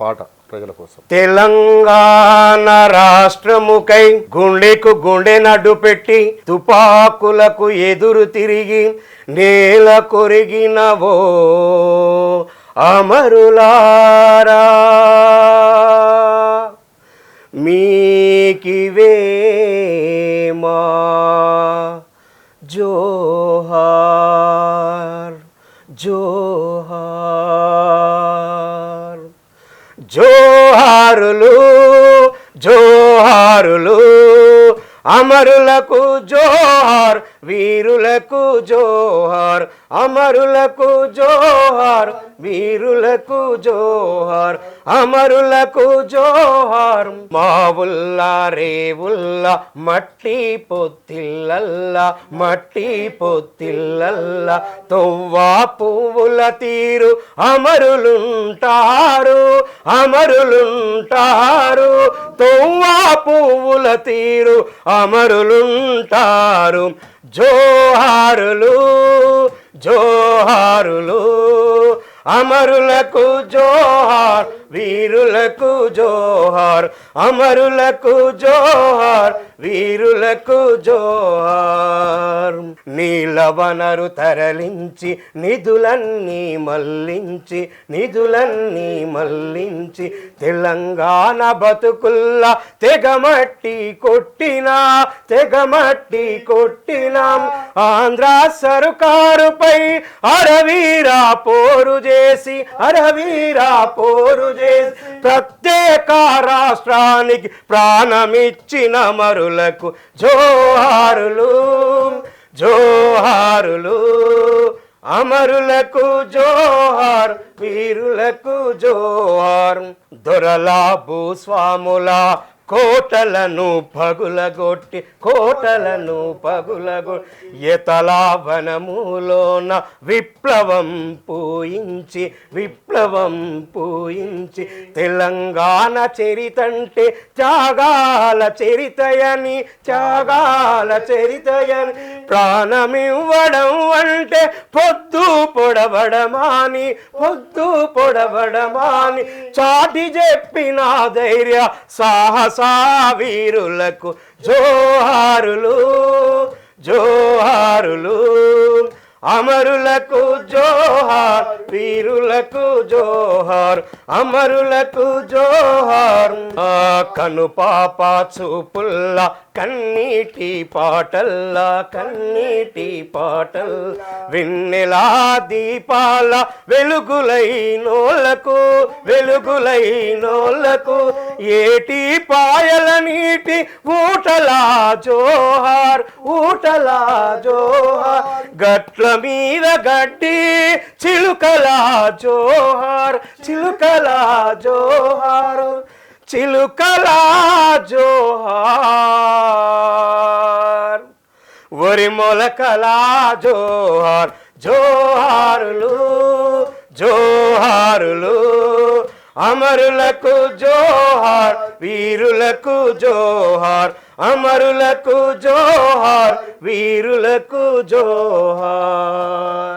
పాట ప్రజల కోసం. తెలంగాణ రాష్ట్రముకై గుండెకు గుండె నడ్డు పెట్టి తుపాకులకు ఎదురు తిరిగి నేల కొరిగినవో అమరులారా. మీకివేమా జో జోహారులు జోహారులు అమరులకు జోహార్ వీరులకు జోహార్ అమరులకు జోహార్ వీరులకు జోహార్ అమరులకు జోహార్. మావుల్లా రేవుల్లా మట్టి పొత్తిల్లల్లా మట్టి పొత్తిల్లల్లా తొవ్వా పువ్వుల తీరు అమరులుంటారు అమరులుంటారు. తొవ్వా పువ్వుల తీరు అమరులుంటారు. జోహారులు జోహారులు అమరులకు జోహార్ వీరులకు జోహార్ అమరులకు జోహార్ వీరులకు జోహార్. నీలవనరు తరలించి నిధులన్నీ మల్లించి నిధులన్నీ మల్లించి తెలంగాణ బతుకుల్లా తెగమట్టి కొట్టినా తెగమట్టి కొట్టినాం. ఆంధ్ర సరుకారుపై అరవీరా పోరు చేసి అరవీరా పోరు చేసి ప్రత్యేక రాష్ట్రానికి ప్రాణమిచ్చిన మరులకు జోహారులు. జోహారులు అమరులకు జోహార్ వీరులకు జోహార్ దొరలా భూస్వాముల కోటలను పగులగొట్టి కోటలను పగులగొ ఎతలాభనములోన విప్లవం పూయించి విప్లవం పూయించి తెలంగాణ చరితంటే త్యాగాల చరితయని త్యాగాల చరితయని ప్రాణమివ్వడం అంటే పొద్దు పొడవడమాని పొద్దు పొడవడమాని చాటి చెప్పిన ధైర్య సాహస వీరులకు జోహారులు జోహారులు. అమరులకు జోహార్ వీరులకు జోహార్ అమరులకు జోహార్. ఆ కను పాప చూపుల్ల కన్నీటి పాటల్లా కన్నీటి పాటల్. వెన్నెలా దీపాల వెలుగులైనోళ్ళకు వెలుగులైనోళ్ళకు ఏటి పాయల నీటి ఊటలా జోహార్ ఊటలా జోహార్. గట్ల మీద గడ్డి చిలుకలా జోహార్ చిలుకలా జోహారు చిలుకలా జోహార్. ఒరి మొలకలా జోహార్ జోహారులు జోహారులు. అమరులకు జోహార్ వీరులకు జోహార్. అమరులకు జోహార్ వీరులకు జోహార్.